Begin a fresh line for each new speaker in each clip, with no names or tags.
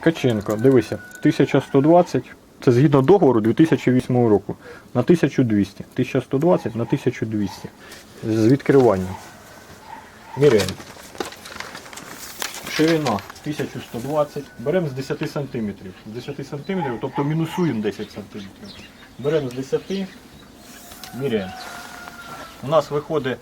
Ткаченко, дивися, 1120. Це згідно договору 2008 року. На 1200. 1120 на 1200. З відкриванням. Міряємо. Ширина 1120. Беремо з 10 см. З 10 см, тобто мінусуємо 10 см. Беремо з 10, міряємо. У нас виходить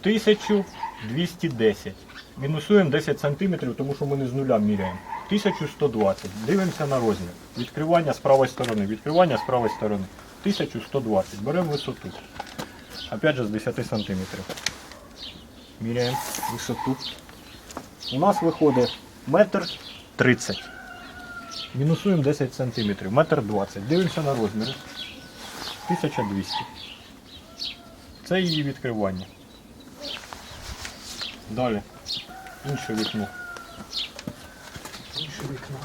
1210. Мінусуємо 10 см, тому що ми не з нуля міряємо. 1120. Дивимося на розмір. Відкривання з правої сторони. Відкривання з правої сторони. 1120. Беремо висоту. Опять же з 10 см. Міряємо висоту. У нас виходить метр 30. Мінусуємо 10 см. Метр 20. Дивимося на розміри. 1200. Це її відкривання. Далі. Інше вікно. Інше вікно.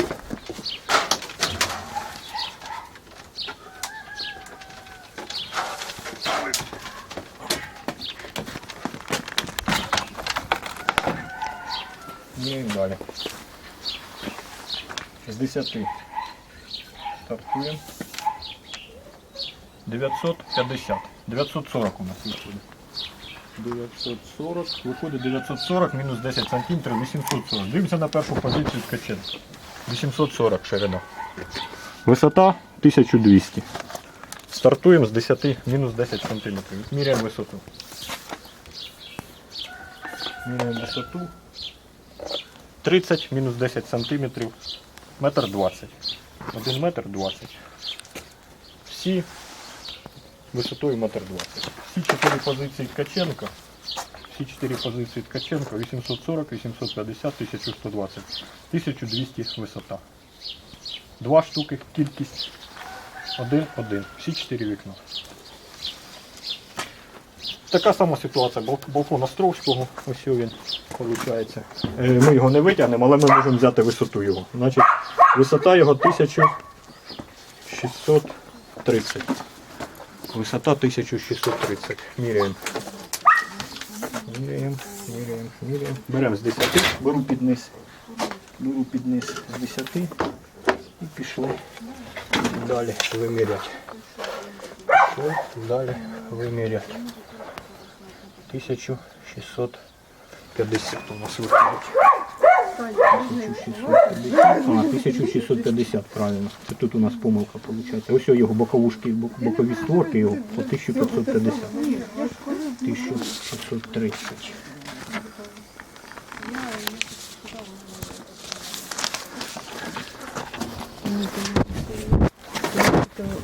Міряємо далі. З 10 стартуємо. 950. 940 у нас виходить. 940, виходить 940 мінус 10 см, 840. Дивимося на першу позицію ткаченка. 840 ширина. Висота 1200. Стартуємо з 10, мінус 10 см. Міряємо висоту. Міряємо висоту. 30 мінус 10 см. Метр 20. 1 метр 20. Всі висотою метр 20. Всі чотири позиції Ткаченка. Всі чотири позиції Ткаченка 840, 850, 1120, 1200 висота. Два штуки кількість. Один, один. Всі чотири вікна. Така сама ситуація балкон Островського. Ось він виходить. Ми його не витягнемо, але ми можемо взяти висоту його. Значить, висота його 1630. Висота 1630. Міряємо. Міряємо, міряємо, міряємо. Беремо з 10, беру під. Беру під з 10 і пішли далі виміряти. Пішли далі виміряти. 1650 у нас виходить. 1650. А, 1650, правильно. Це тут у нас помилка виходить. Ось його боковушки, бокові створки його по 1550. 1630.